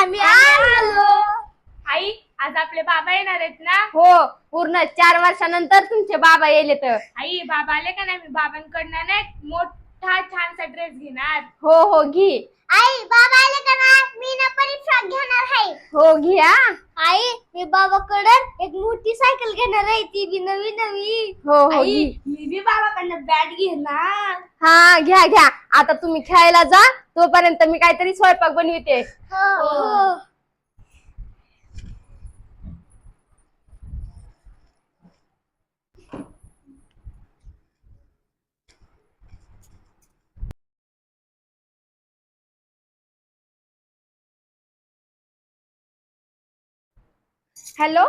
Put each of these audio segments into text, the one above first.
आम्ही आलो. आई आज आपले बाबा येणार आहेत ना? हो पूर्ण चार वर्षानंतर तुमचे बाबा येले तर आई बाबा आले का नाही? मी बाबांकडनं नाही मोठा छानसा ड्रेस घेणार. हो हो घे. आई बाबा आले का ना? मी ना परीक्षा घेणार आहे. हो घ्या आई मी बाबाकडे एक मोठी सायकल घेणार आहे. ती बी नवी नवी. हो हो आई घे. मी बी बाबाकडनं बॅट घेणार. हा घ्या घ्या. आता तुम्ही खेळायला जा. तोपर्यंत मी काहीतरी स्वयंपाक बनविते. हो. हॅलो?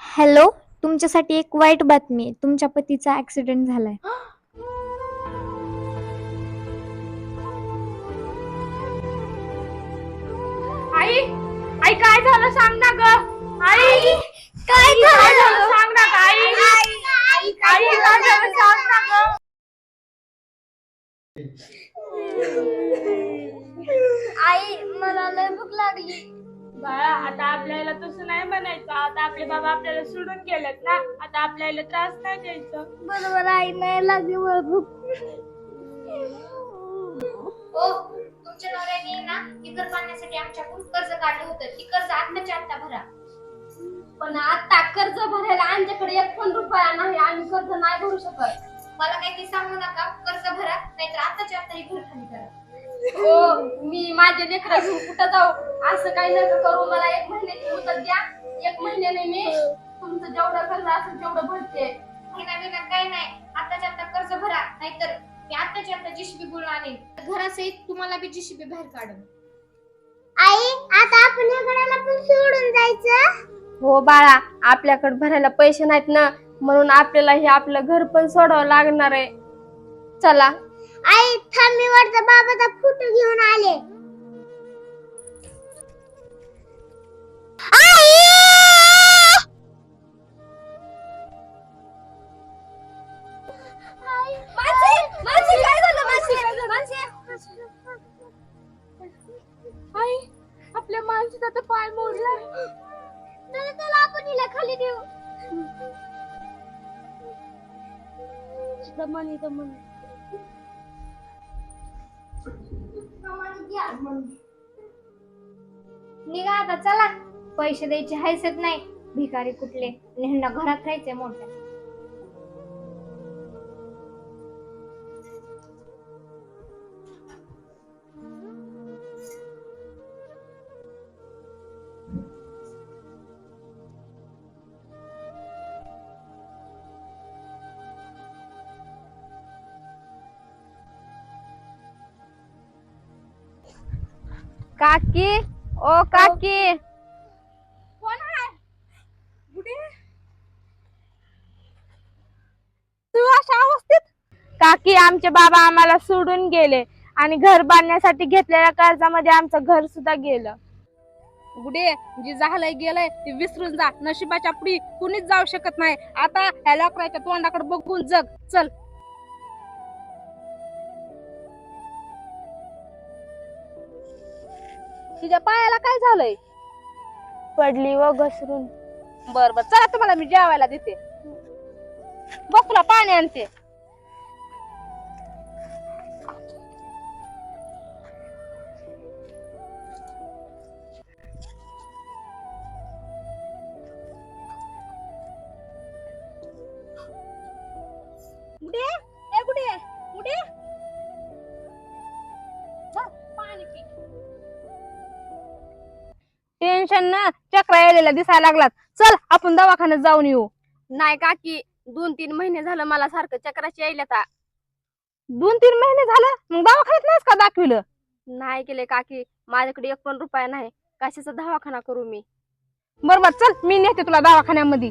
हॅलो तुमच्यासाठी एक वाईट बातमी आहे. तुमच्या पतीचा ऍक्सिडेंट झालाय. आई आई काय झालं सांग ना ग. आई काय झालं? सांग ना ग आई. आई काय झालं? सांग ना ग. आई मला लय भूक लागली. बाळा आता आपल्याला तसं नाही म्हणायचं. आता आपले बाबा आपल्याला सोडून गेलेत ना. आता आपल्याला त्रास नाही द्यायचं. बरोबर आई नाही लागली भूक. हो तुमच्या नवऱ्याने ना ती घर बांधण्यासाठी आमच्याकडून कर्ज काढलं होतं. ती कर्ज आत्ताच्या आत्ता भरा. पण आता कर्ज भरायला आमच्याकडे एक पण रुपया नाही आम्ही कर्ज नाही भरू शकत. मला काही ते सांगू नका. कर्ज भरा नाहीतर आत्ताच्या आत्ता हे घर खाली करा. हो मी माझे लेकरं घेऊन कुठं जाऊ? असं काही नका करू मला एक महिन्याची मुदत द्या. एक महिन्याने मी तुमचं जेवढं कर्ज असेल तेवढं भरते. महिना बिना काही नाही. आत्ताच्या आत्ता कर्ज भरा नाहीतर मी आत्ताच्या आत्ता जीसीबी बोलून आणेन. घरासहित तुम्हाला बी जीसीबी बाहेर काढून. आई आता आपण या घराला पण सोडून जायचं? हो बाळा आपल्याकडे भरायला पैसे नाहीत ना म्हणून आपल्याला हे आपलं घर पण सोडावं लागणार आहे. चला. आई थांब वरचा बाबाचा फोटो घेऊन आले! आई! आपल्या माणसाचा तर पाय मोडला. चला चला आपण हिला खाली देऊ दमन दमन निघा आता चला. पैसे द्यायचे हायसत नाही. भिकारी कुठले? नेहना घरात राहायचे मोठ्या काकी ओ काकी. कोण आहे? बुढे तू अशा अवस्थेत? काकी आमचे बाबा आम्हाला सोडून गेले आणि घर बांधण्यासाठी घेतलेल्या कर्जामध्ये आमचं घर सुद्धा गेलं. गुडे जे झालंय गेलंय ते विसरून जा. नशिबाच्या पुढी कुणीच जाऊ शकत नाही. आता ह्या लेकराच्या तोंडाकडे बघून जग. चल. तुझ्या पायाला काय झालंय? पडली व घसरून. बर बर चला तुम्हाला मी जेवायला देते. बस तुला पाणी आणते. टेन्शन ना चक्रा यायला दिसायला लागलात. चल आपण दवाखान्यात जाऊन येऊ. नाही काकी दोन तीन महिने झालं मला सारखं चक्राची यायला आता. दोन तीन महिने झालं? मग दवाखान्यात नाहीस का दाखविलं? नाही केले काकी माझ्याकडे एक पण रुपया नाही. कशाचा दवाखाना करू मी? बरोबर चल मी नेते तुला दवाखान्यामध्ये.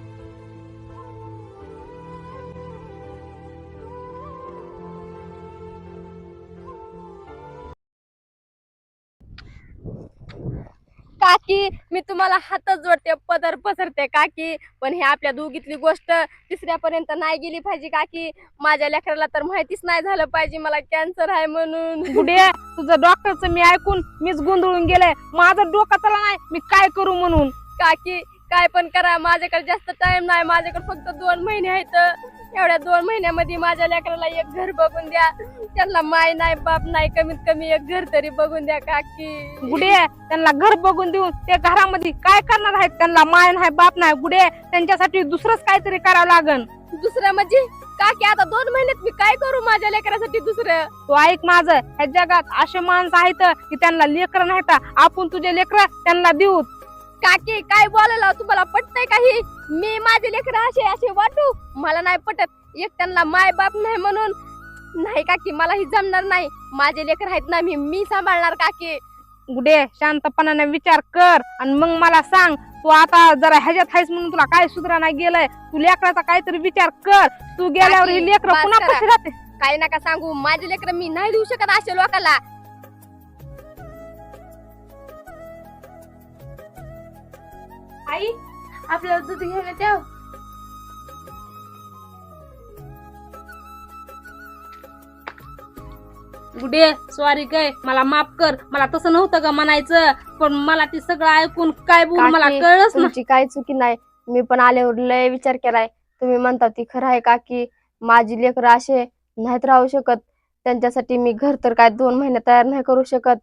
काकी मी तुम्हाला हातच जोडते पदर पसरते काकी. पण हे आपल्या दोघीतली गोष्ट तिसऱ्यापर्यंत नाही गेली पाहिजे काकी. माझ्या लेकराला तर माहितीच नाही झालं पाहिजे मला कॅन्सर आहे म्हणून. गुडे तुझं डॉक्टरचं मी ऐकून मीच गोंधळून गेले. माझं डोकं त्याला नाही मी काय करू म्हणून? काकी काय पण करा माझ्याकडे जास्त टाइम नाही. माझ्याकडे फक्त दोन महिने आहेत. एवढ्या दोन महिन्यामध्ये माझ्या लेकराला एक घर बघून द्या. त्यांना माय नाही बाप नाही कमीत कमी एक घर तरी बघून द्या काकी. गुडे त्यांना घर बघून देऊन ते घरामध्ये काय करणार आहेत? त्यांना माय नाही बाप नाही गुडे त्यांच्यासाठी दुसरंच काहीतरी करावं लागन. दुसरं म्हणजे? काकी आता दोन महिन्यात मी काय करू माझ्या लेकरासाठी दुसरं? तू ऐक माझं ह्या जगात असे माणसं आहेत की त्यांना लेकर नाहीत. आपण तुझे लेकर त्यांना देऊ. काकी काय बोलायला तुम्हाला पटतंय काही? मी माझे लेकर असे असे वाटू मला नाही पटत. एक त्यांना माय बाप नाही म्हणून. नाही काकी मला ही जमणार नाही. माझे लेकर आहेत ना मी मी सांभाळणार काकी. गुडे शांतपणाने विचार कर आणि मग मला सांग. तू आता जरा ह्याच्यात आहेस म्हणून तुला काय सुधरा नाही गेलंय? तू लेकराचा काहीतरी विचार कर. तू गेल्यावर ही लेकर बस पुन्हा करा. कशी राहते. काय नका सांगू. माझे लेकर मी नाही देऊ शकत असे लोकांना आई आपल्याला दूध घेऊन येते. गुडे सॉरी काय मला माफ कर. मला तसं नव्हतं का म्हणायचं. पण मला ते सगळं ऐकून काय बोल मला काकी, कळलंच ना. तुमची काय चुकी नाही? मी पण आल्यावर लय विचार केलाय. तुम्ही म्हणता ती खरं आहे का की माझी लेकरं असे नाहीत राहू शकत. त्यांच्यासाठी मी घर तर काय दोन महिने तयार नाही करू शकत.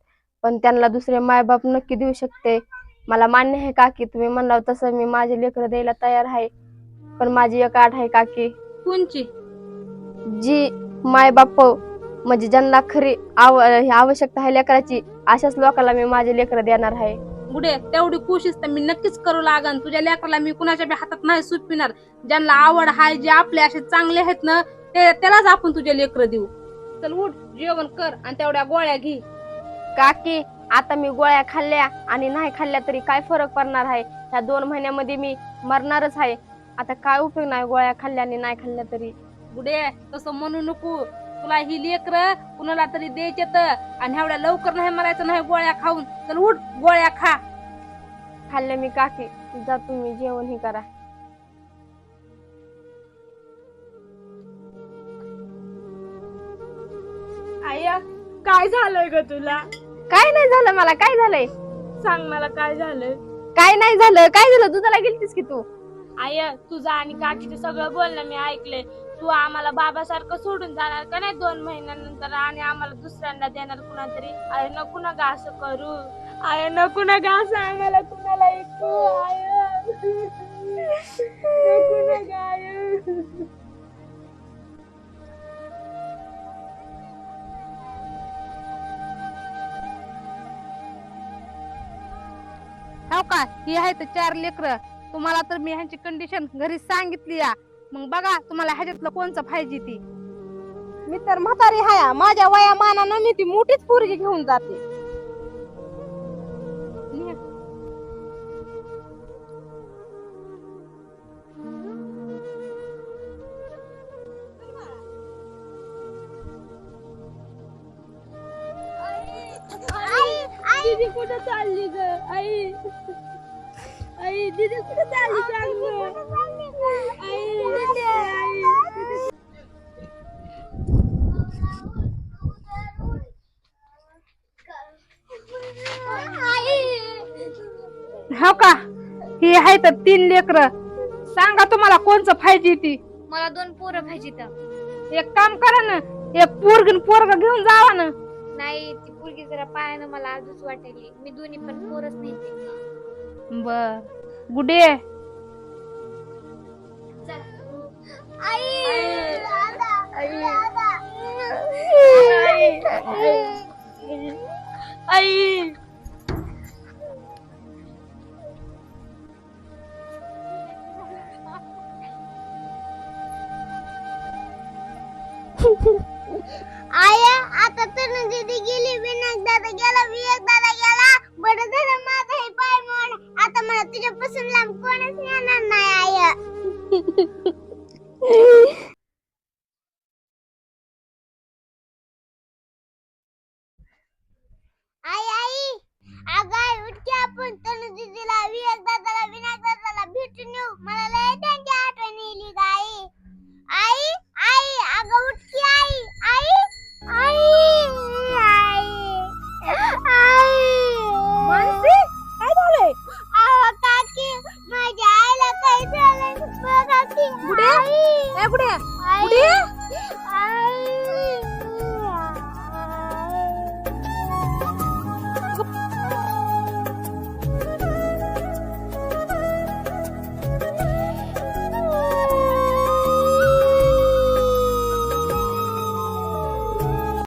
पण त्यांना दुसरे मायबाप नक्की देऊ शकते. मला मान्य आहे काकी तुम्ही म्हणला तसं मी माझे लेकरं द्यायला तयार आहे. पण माझी एक आठ आहे काकी. कोणची? जी मायबाप म्हणजे ज्यांना खरी आव ही आवश्यकता आहे लेकराची अशाच लोकांना मी माझे लेकरं देणार आहे. गुडे तेवढी कोशिश तर मी नक्कीच करू लागन. तुझ्या लेकराला मी कुणाच्या बी हातात नाही सुटविणार. ज्यांना आवड आहे जे आपले असे चांगले आहेत ना ते त्यालाच आपण तुझे लेकर देऊ. चल उठ जेवण कर आणि तेवढ्या गोळ्या घे. काकी आता मी गोळ्या खाल्ल्या आणि नाही खाल्ल्या तरी काय फरक पडणार आहे? ह्या दोन महिन्यामध्ये मी मरणारच आहे. आता काय उपयोग नाही गोळ्या खाल्ल्या आणि नाही खाल्ल्या तरी? गुडे तसं म्हणू नको. तुला ही लेकर कुणाला तरी द्यायचे तर आणि एवढ्या लवकर नाही मरायचं नाही गोळ्या खाऊन. चल उठ गोळ्या खा. खाल्ल्या मी काकी. जा तुम्ही जेवण हे करा. आया काय झालंय ग तुला? काय नाही झालं मला? काय झालंय? सांग मला काय झालं? काय नाही झालं? काय झालं? दुधाला गेलतीस की तू? आय तुझं आणि काकीचं सगळं बोलणं मी ऐकलंय. तू आम्हाला बाबासारखं सोडून जाणार का नाही दोन महिन्यानंतर आणि आम्हाला दुसऱ्यांना देणार कुणा तरी आय नको ना गा असं करू. आय नको ना गा असं आम्हाला कुणाला ऐकू आय. हो का ही आहे तर चार लेकर. तुम्हाला तर मी ह्यांची कंडिशन घरी सांगितली या. मग बघा तुम्हाला ह्याच्यातलं कोणचं पाहिजे ती. मी तर म्हातारी हाया माझ्या वया मानानं मी ती मोठीच पोरगी घेऊन जाते. दीदी कुठं चालली ग आई? आई दीदी कुठं चालली हो का? ही आहे तर तीन लेकर. सांगा तुम्हाला कोणचं पाहिजे ती? मला दोन पोरं पाहिजे तर. एक काम करा ना एक पोरग पोरग घेऊन जावा ना. नाही ती पोरगी जरा पायानं मला आजच वाटायली. मी दोन्ही पण पोरच नाही बर. गुडे आई. गुडे ए गुडे गुडे